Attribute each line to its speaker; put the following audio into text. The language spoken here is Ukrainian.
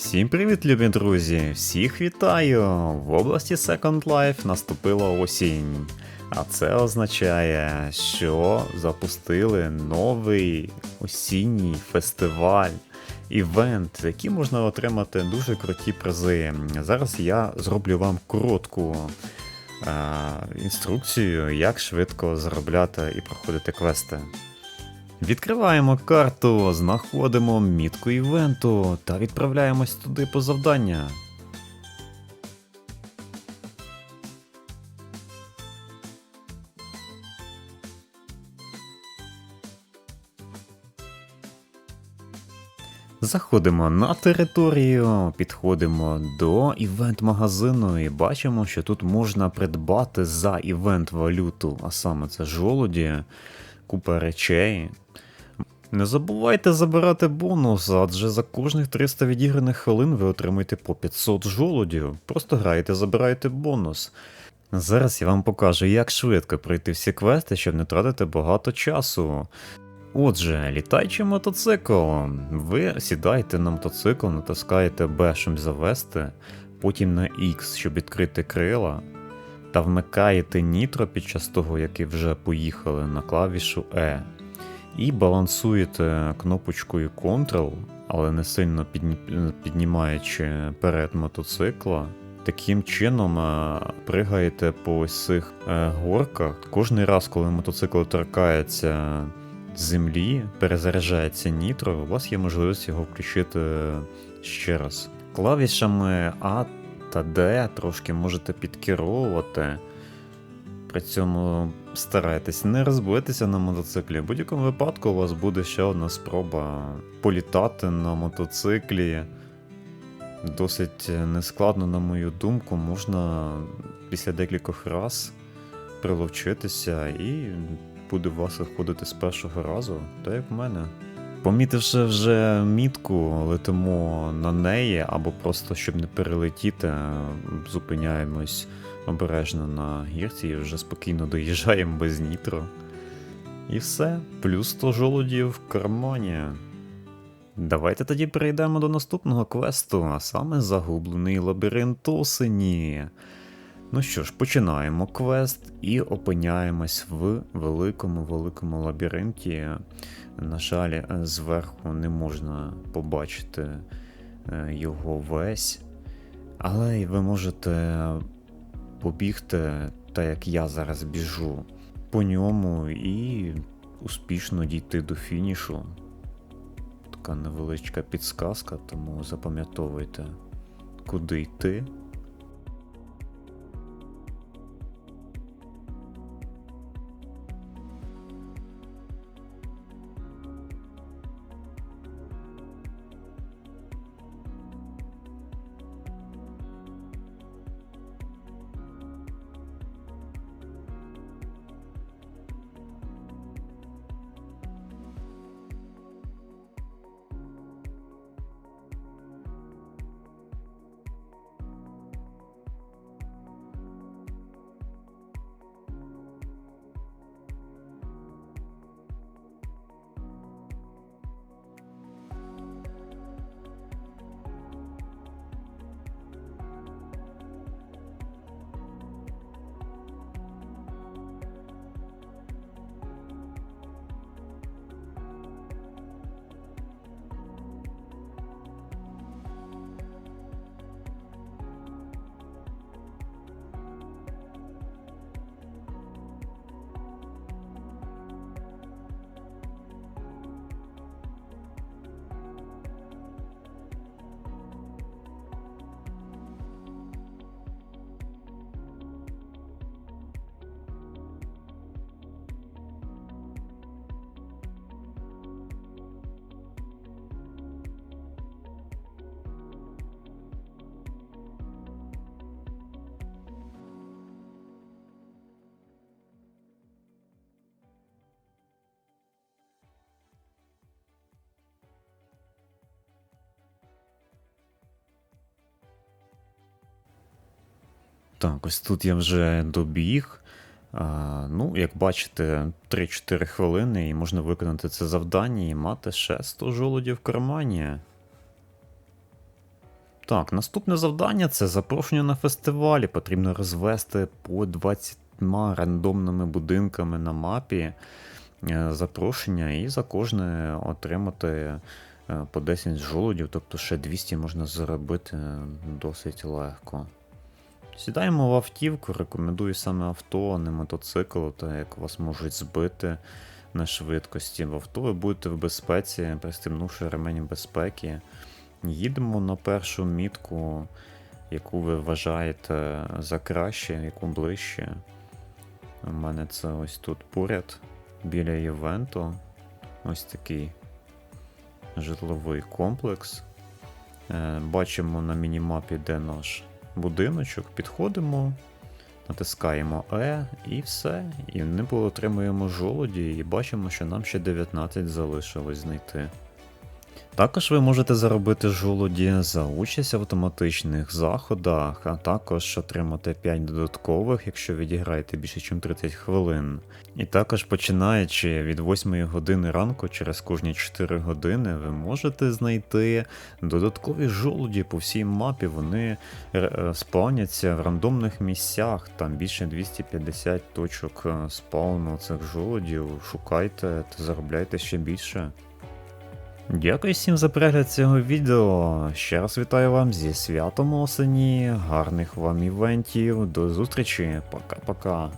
Speaker 1: Всім привіт, любі друзі! Всіх вітаю! В області Second Life наступила осінь. А це означає, що запустили новий осінній фестиваль, івент, який можна отримати дуже круті призи. Зараз я зроблю вам коротку е, інструкцію, як швидко заробляти і проходити квести. Відкриваємо карту, знаходимо мітку івенту та відправляємось туди по завдання. Заходимо на територію, підходимо до івент-магазину і бачимо, що тут можна придбати за івент валюту, а саме це жолуді, купа речей. Не забувайте забирати бонус, адже за кожних 300 відіграних хвилин ви отримаєте по 500 жолудів. Просто граєте, забираєте бонус. Зараз я вам покажу, як швидко пройти всі квести, щоб не тратити багато часу. Отже, літаючий мотоцикл. Ви сідаєте на мотоцикл, натискаєте B, щоб завести, потім на X, щоб відкрити крила, та вмикаєте нітро під час того, як ви вже поїхали на клавішу E. І балансуєте кнопочкою Ctrl, але не сильно піднімаючи перед мотоцикла. Таким чином е, пригаєте по ось цих е, горках. Кожний раз, коли мотоцикл торкається землі, перезаряджається нітро, у вас є можливість його включити ще раз. Клавішами А та Д трошки можете підкеровувати. При цьому старайтесь не розбитися на мотоциклі. В будь-якому випадку у вас буде ще одна спроба політати на мотоциклі. Досить нескладно, на мою думку, можна після декількох раз приловчитися і буде вас виходити з першого разу, так як в мене. Помітивши вже мітку, летимо на неї, або просто щоб не перелетіти, зупиняємось обережно на гірці і вже спокійно доїжджаємо без нітро. І все, плюс 100 жолудів в кармані. Давайте тоді перейдемо до наступного квесту, а саме загублений лабіринт осені. Ну що ж, починаємо квест і опиняємось в великому-великому лабіринті. На жаль, зверху не можна побачити е, його весь, але ви можете побігти, так як я зараз біжу, по ньому і успішно дійти до фінішу. Така невеличка підсказка, тому запам'ятовуйте, куди йти. Так, ось тут я вже добіг. А, ну, як бачите, 3-4 хвилини і можна виконати це завдання і мати ще 100 жолудів в кармані. Так, наступне завдання це запрошення на фестивалі. Потрібно розвести по 20 рандомними будинками на мапі е, запрошення і за кожне отримати е, по 10 жолудів, тобто ще 200 можна заробити е, досить легко. Сідаємо в автівку, рекомендую саме авто, а не мотоцикл, так як вас можуть збити на швидкості. В авто ви будете в безпеці, пристебнувши ремень безпеки. Їдемо на першу мітку, яку ви вважаєте за краще, яку ближче. У мене це ось тут поряд, біля івенту. Ось такий житловий комплекс. Е, Бачимо на мінімапі, де наш будиночок. Підходимо, натискаємо E і все. І не отримуємо жолоді і бачимо, що нам ще 19 залишилось знайти. Також ви можете заробити жолуді за участь в автоматичних заходах, а також отримати 5 додаткових, якщо відіграєте більше, ніж 30 хвилин. І також починаючи від 8 години ранку, через кожні 4 години, ви можете знайти додаткові жолуді по всій мапі. Вони е, спавняться в рандомних місцях, там більше 250 точок е, спауну цих жолудів. Шукайте та заробляйте ще більше. Дякую всім за перегляд цього відео. Ще раз вітаю вам зі святом осені, гарних вам івентів. До зустрічі, пока-пока.